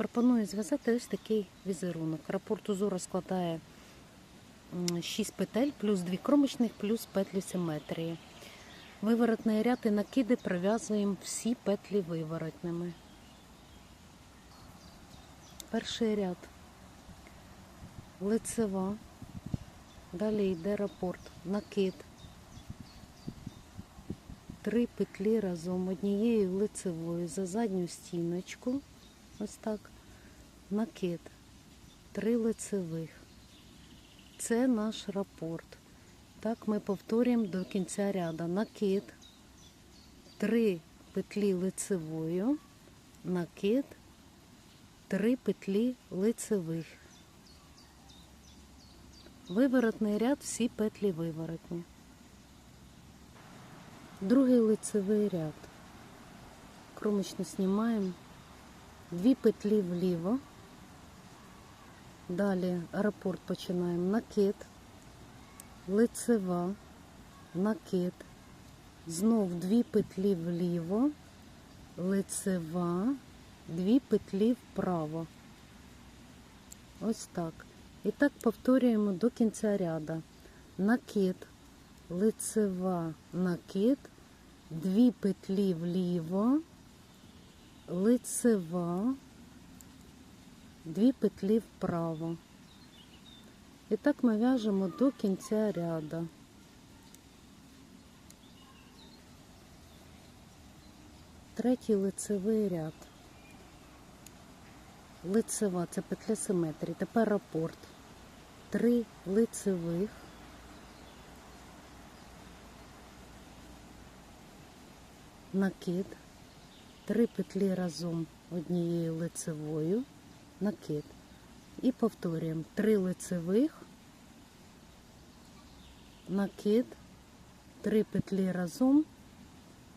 Пропоную зв'язати ось такий візерунок. Рапорт узору складає 6 петель, плюс 2 кромочних, плюс петлі симетрії. Виворотний ряд і накиди пров'язуємо всі петлі виворотними. Перший ряд. Лицева. Далі йде рапорт. Накид. Три петлі разом однією лицевою за задню стіночку. Ось так. Накид. Три лицевих. Це наш рапорт. Так ми повторюємо до кінця ряда. Накид. Три петлі лицевою. Накид. Три петлі лицевих. Виворотний ряд, всі петлі виворотні. Другий лицевий ряд. Кромочно знімаємо. Дві петлі вліво. Далі рапорт починаємо. Накид, лицева, накид. Знов дві петлі вліво, лицева, дві петлі вправо. Ось так. І так повторюємо до кінця ряда. Накид, лицева, накид, дві петлі вліво, лицева, дві петлі вправо. І так ми в'яжемо до кінця ряда. Третій лицевий ряд. Лицева це петля симетрії. Тепер рапорт. Три лицевих. Накид. Три петлі разом однією лицевою. Накид. І повторюємо. Три лицевих. Накид. Три петлі разом.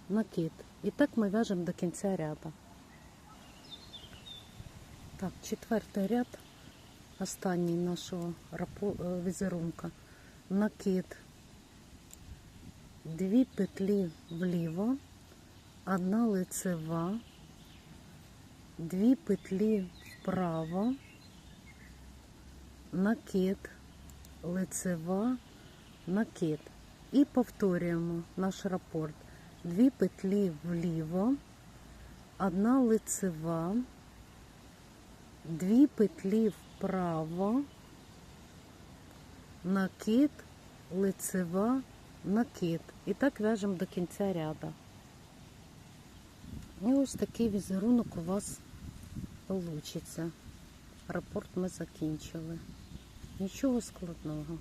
Накид. І так ми в'яжемо до кінця ряду. Так, четвертий ряд, останній нашого е, візерунка. Накид, дві петлі вліво, одна лицева, дві петлі вправо, накид, лицева, накид. І повторюємо наш рапорт. Дві петлі вліво, одна лицева, дві петлі вправо, накид, лицева, накид. І так в'яжемо до кінця ряду. І ось такий візерунок у вас вийде. Рапорт ми закінчили. Нічого складного.